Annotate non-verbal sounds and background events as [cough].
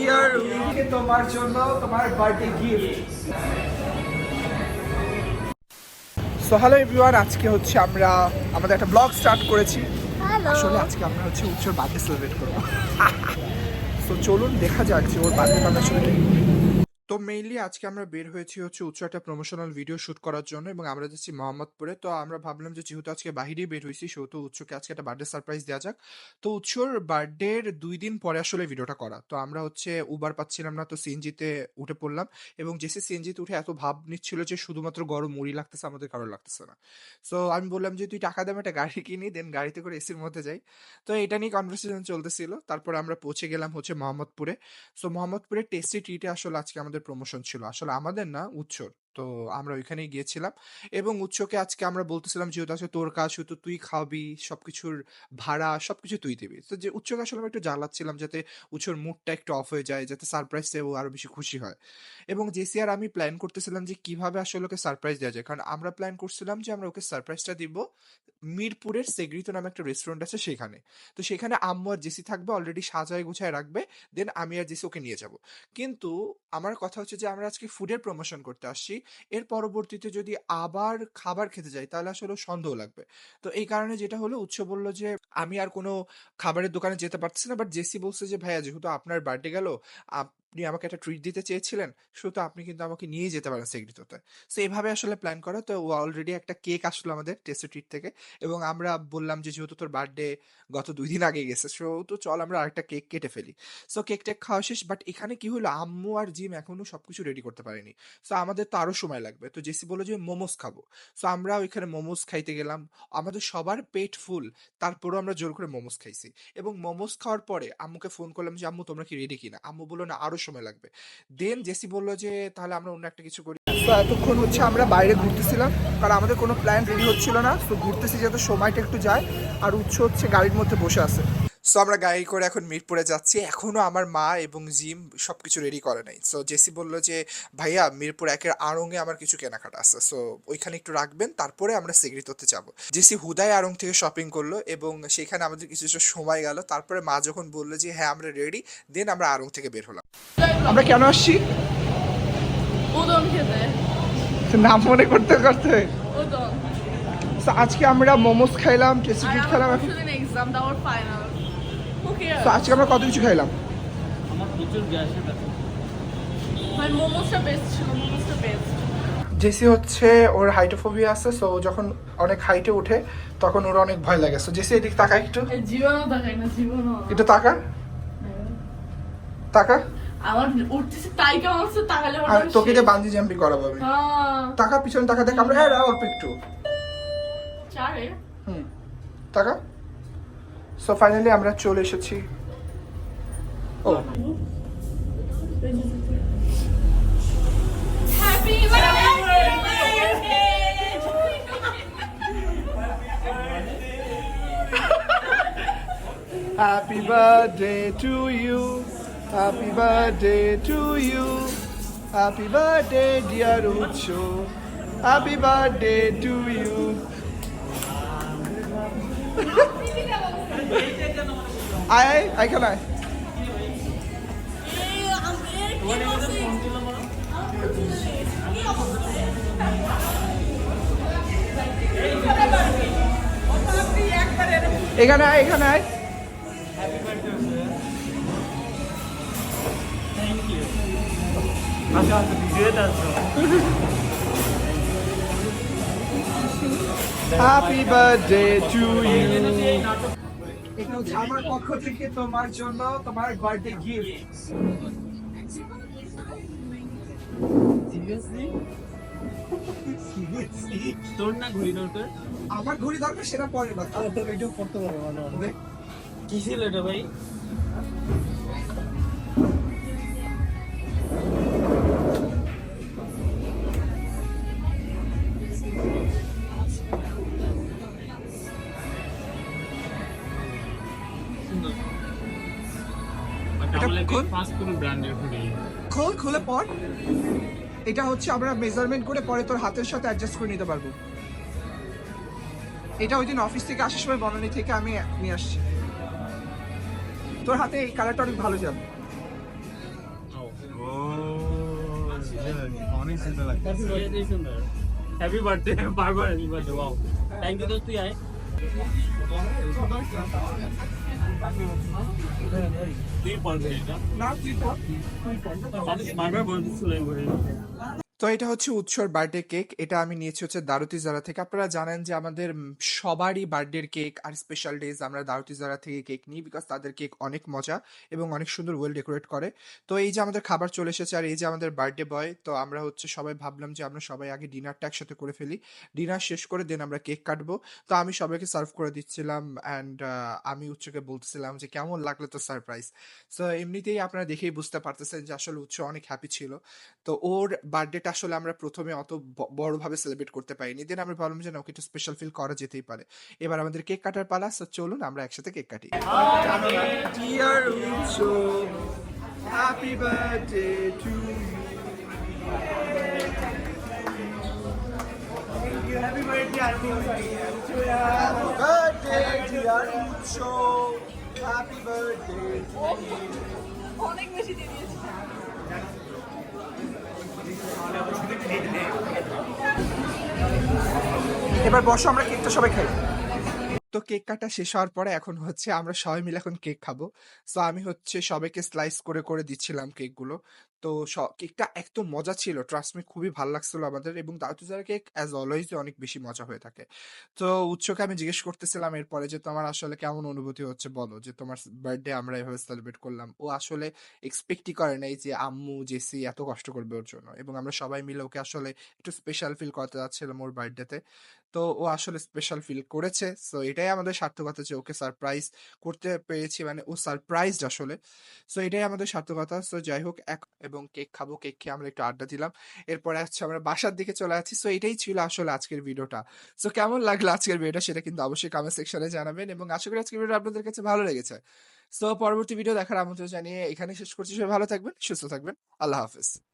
Deer তোমার জন্য তোমার birthday gift so hello everyone আজকে হচ্ছে আমরা আমাদের একটা ব্লগ স্টার্ট করেছি। আসলে আজকে আমরা হচ্ছে উৎসর বার্থডে সেলিব্রেট করব। [laughs] তো চলুন দেখা যাক যে ওর বার্থডে আমরা আসলে কি। তো মেইনলি আজকে আমরা বের হয়েছি হচ্ছে উৎস একটা প্রমোশনাল ভিডিও শুট করার জন্য এবং আমরা যাচ্ছি মোহাম্মদপুরে। তো আমরা ভাবলাম যে যেহেতু আজকে বাহিরেই বের হয়েছি, সেহেতু উৎসকে আজকে একটা বার্থডে সারপ্রাইজ দেওয়া যাক। তো উৎসর বার্থডের দুই দিন পরে আসলে ভিডিওটা করা। তো আমরা হচ্ছে উবার পাচ্ছিলাম না, তো সিএনজিতে উঠে পড়লাম এবং জেসি সিএনজিতে উঠে এত ভাব নিচ্ছিল যে শুধুমাত্র গরম মুড়ি লাগতেছে, আমাদের কারও লাগতেছে না। সো আমি বললাম যে, তুই টাকা দামে একটা গাড়ি কিনি দেন গাড়িতে করে এসির মধ্যে যাই। তো এটা নিয়ে কনভারসেশন চলতেছিল। তারপর আমরা পৌঁছে গেলাম হচ্ছে মোহাম্মদপুরে। সো মোহাম্মদপুরের টেস্টি ট্রিটে আসলে আজকে আমাদের প্রমোশন ছিল। আসলে আমাদের না উৎসর। তো আমরা ওইখানেই গিয়েছিলাম এবং উৎসকে আজকে আমরা বলতেছিলাম যেহেতু আজকে তোর কাজ শুধু তুই খাবি, সবকিছুর ভাড়া, সবকিছু তুই দিবি। তো যে উৎসকে আসলে আমরা একটু জ্বালাচ্ছিলাম যাতে উৎসর মুডটা একটু অফ হয়ে যায়, যাতে সারপ্রাইজ ও আরও বেশি খুশি হয়। এবং জেসি আর আমি প্ল্যান করতেছিলাম যে, কীভাবে আসলে ওকে সারপ্রাইজ দেওয়া যায়। কারণ আমরা প্ল্যান করছিলাম যে, আমরা ওকে সারপ্রাইজটা দিব মিরপুরের সেগ্রিত নামে একটা রেস্টুরেন্ট আছে সেখানে। তো সেখানে আম্মু আর জেসি থাকবে অলরেডি সাজায় গুছায় রাখবে দেন আমি আর জেসি ওকে নিয়ে যাব। কিন্তু আমার কথা হচ্ছে যে, আমরা আজকে ফুডের প্রমোশন করতে আসছি। এর পরবর্তীতে যদি আবার খাবার খেতে যাই, তাহলে আসলে সন্দেহ লাগবে। তো এই কারণে যেটা হলো, উৎস বলল যে, আমি আর কোনো খাবারের দোকানে যেতে পারতেছি না। বাট জেসি বলছে যে, ভাইয়া, যেহেতু আপনার বার্থডে গেল আপনি আমাকে একটা ট্রিট দিতে চেয়েছিলেন, শুধু আপনি কিন্তু আমাকে নিয়ে যেতে পারেন সেগ্রিততে সো এভাবে আসলে প্ল্যান করা। তো ও অলরেডি একটা কেক আসলো আমাদের টেস্ট ট্রিট থেকে এবং আমরা বললাম যে, যেহেতু তোর বার্থডে গত দুই দিন আগে গেছে সো তো চল আমরা আরেকটা কেক কেটে ফেলি। সো কেক টেক খাওয়া শেষ বাট এখানে কি হলো? আম্মু আর জিম এখনও সবকিছু রেডি করতে পারেনি। সো আমাদের তো আরও সময় লাগবে। তো জেসি বলল যে, মোমোস খাব। সো আমরা ওইখানে মোমোস খাইতে গেলাম। আমাদের সবার পেট ফুল তারপরেও আমরা জোর করে মোমোস খাইছি এবং মোমোস খাওয়ার পরে আম্মুকে ফোন করলাম যে, আম্মু, তোমরা কি রেডি কিনা? আম্মু বলল, না, আরও সময় লাগবে। দেন জেসি বলল যে, তাহলে আমরা অন্য একটা কিছু করি। এতক্ষণ হচ্ছে আমরা বাইরে ঘুরতেছিলাম, কারণ আমাদের কোনো প্ল্যান রেডি হচ্ছিল না। তো ঘুরতেছি যাতে সময়টা একটু যায়। আর উৎস হচ্ছে গাড়ির মধ্যে বসে আছে। সো আমরা গাড়ি করে এখন মিরপুরে যাচ্ছি। এখনও আমার মা এবং জিম সব কিছু রেডি করে নাই। সো জেসি বলল যে ভাইয়া মিরপুর একের আড়ংয়ে আমার কিছু কেনাকাটা আছে। সো ওইখানে একটু রাখবেন তারপরে আমরা সিগড়িততে যাব। জেসি হুদায় আড়ং থেকে শপিং করল এবং সেখানে আমাদের কিছুটা সময় গেল। তারপরে মা যখন বলল যে হ্যাঁ আমরা রেডি দেন আমরা আড়ং থেকে বের হলাম। আমরা কেন আসছি? উদম খেতে। নাম মনে করতে করতে। উদম আজকে আমরা মোমোস খাইলাম টেস্টি খেলাম এখন এক্সাম দেওয়ার ফাইনাল তো আজকে আমরা কত কিছু খাইলাম? মানে জেসি হচ্ছে ওর হাইটোফোবিয়া আছে সো যখন অনেক হাইটে ওঠে তখন ওর অনেক ভয় লাগে। সো জেসি এদিক তাকা একটু। জীবনও না জীবনও। একটু তাকা। তাকা। আমার উঠতেছে তাই কেমন হচ্ছে আর তোকে যে। বাঞ্জি জাম্পিং করাবো আমি। হ্যাঁ, টাকা পিছনে টাকা দেখ আমরা হ্যাঁ অল্প একটু। চারে। হুম। টাকা সো ফাইনালি আমরা চলে এসেছি ও Happy birthday to you. Happy birthday to you. Happy birthday, dear Ucho. Happy birthday to you. আয় আয় আইখানে আয়। এখানে আয় এখানে আয়। আচ্ছা আচ্ছা ভিডিওতে আছো আমার পক্ষ থেকে তোমার জন্য তোমার বার্থডে গিফট সিরিয়াসলি তোর না ঘড়ি দরকার? আমার ঘড়ি দরকার সেটা পরে না পড়তে পারব কি ছিল এটা ভাই? এটা কোন? ফাস্ট ফুড ব্র্যান্ডের ঘড়ি খোল খুলে পর। এটা হচ্ছে আমরা মেজারমেন্ট করে পরে তোর হাতের সাথে অ্যাডজাস্ট করে নিতে পারব। এটা ওই দিন অফিস থেকে আসার সময় বনানি থেকে আমি নিয়ে আসছি। তোর হাতে এই কালারটা অনেক ভালো যাবে। অনেক সুন্দর লাগছে। সুন্দর। হ্যাপি বার্থডে বারবার happy birthday wow thank you দোস্ত তুই আয়। Three point eight. Not three point. My brother, this তো এটা হচ্ছে উৎসর বার্থডে কেক এটা আমি নিয়েছি হচ্ছে দারুতি জারা থেকে। আপনারা জানেন যে আমাদের সবারই বার্থডের কেক আর স্পেশাল ডেজ আমরা দারুতি জারা থেকে কেক নিই বিকজ তাদের কেক অনেক মজা এবং অনেক সুন্দর ওয়েল ডেকোরেট করে। তো এই যে আমাদের খাবার চলে এসেছে আর এই যে আমাদের বার্থডে বয় তো আমরা হচ্ছে সবাই ভাবলাম যে আমরা সবাই আগে ডিনারটা একসাথে করে ফেলি। ডিনার শেষ করে দেন আমরা কেক কাটবো। তো আমি সবাইকে সার্ভ করে দিচ্ছিলাম অ্যান্ড আমি উৎসকে বলতেছিলাম যে কেমন লাগল তো সারপ্রাইজ সো এমনিতেই আপনারা দেখেই বুঝতে পারতেছেন যে আসলে উৎস অনেক হ্যাপি ছিল। তো ওর বার্থডেটা আসলে আমরা প্রথমে অত বড়ভাবে সেলিব্রেট করতে পারিনি। দেন আমরা ভাবলাম যে না ওকে একটু স্পেশাল ফিল করা যেতেই পারে। এবার আমাদের কেক কাটার পালা চলুন আমরা একসাথে কেক কাটি। Dear Utsa happy birthday to happy birthday dear Utsa happy birthday অনেক বেশি দিয়ে দিয়েছি। এবার বসো, আমরা কেকটা সবাই খাই। তো কেক কাটা শেষ হওয়ার পরে এখন হচ্ছে আমরা সবাই মিলে এখন কেক খাব। সো আমি হচ্ছে সবাইকে স্লাইস করে করে দিচ্ছিলাম কেকগুলো। তো কেকটা একদম মজা ছিল। ট্রাস্ট মি খুবই ভালো লাগছিল আমাদের এবং দাউতুজার কেক অ্যাজ অলওয়েজ অনেক বেশি মজা হয়ে থাকে। তো উৎসকে আমি জিজ্ঞেস করতেছিলাম এরপরে যে তোমার আসলে কেমন অনুভূতি হচ্ছে বলো? যে তোমার বার্থডে আমরা এভাবে সেলিব্রেট করলাম। ও আসলে এক্সপেক্টই করে নাই যে আম্মু, জেসি এত কষ্ট করবে ওর জন্য এবং আমরা সবাই মিলে ওকে আসলে একটু স্পেশাল ফিল করতে যাচ্ছিলাম ওর বার্থডেতে তো। ও আসলে স্পেশাল ফিল করেছে। সো এটাই আমাদের সার্থকতা যে ওকে সারপ্রাইজ করতে পেরেছি মানে ও সারপ্রাইজড আসলে। সো এটাই আমাদের সার্থকতা। সো যাই হোক, এক এবং কেক খাব, কেক খেয়ে আমরা একটু আড্ডা দিলাম। এরপরে হচ্ছে আমরা বাসার দিকে চলে যাচ্ছি। সো এটাই ছিল আসলে আজকের ভিডিওটা। সো কেমন লাগল আজকের ভিডিওটা সেটা কিন্তু অবশ্যই কমেন্ট সেকশনে জানাবেন এবং আশা করি আজকের ভিডিও আপনাদের কাছে ভালো লেগেছে। সো পরবর্তী ভিডিও দেখার আমন্ত্রণ জানিয়ে এখানে শেষ করছি। সবাই ভালো থাকবেন, সুস্থ থাকবেন। আল্লাহ হাফিজ।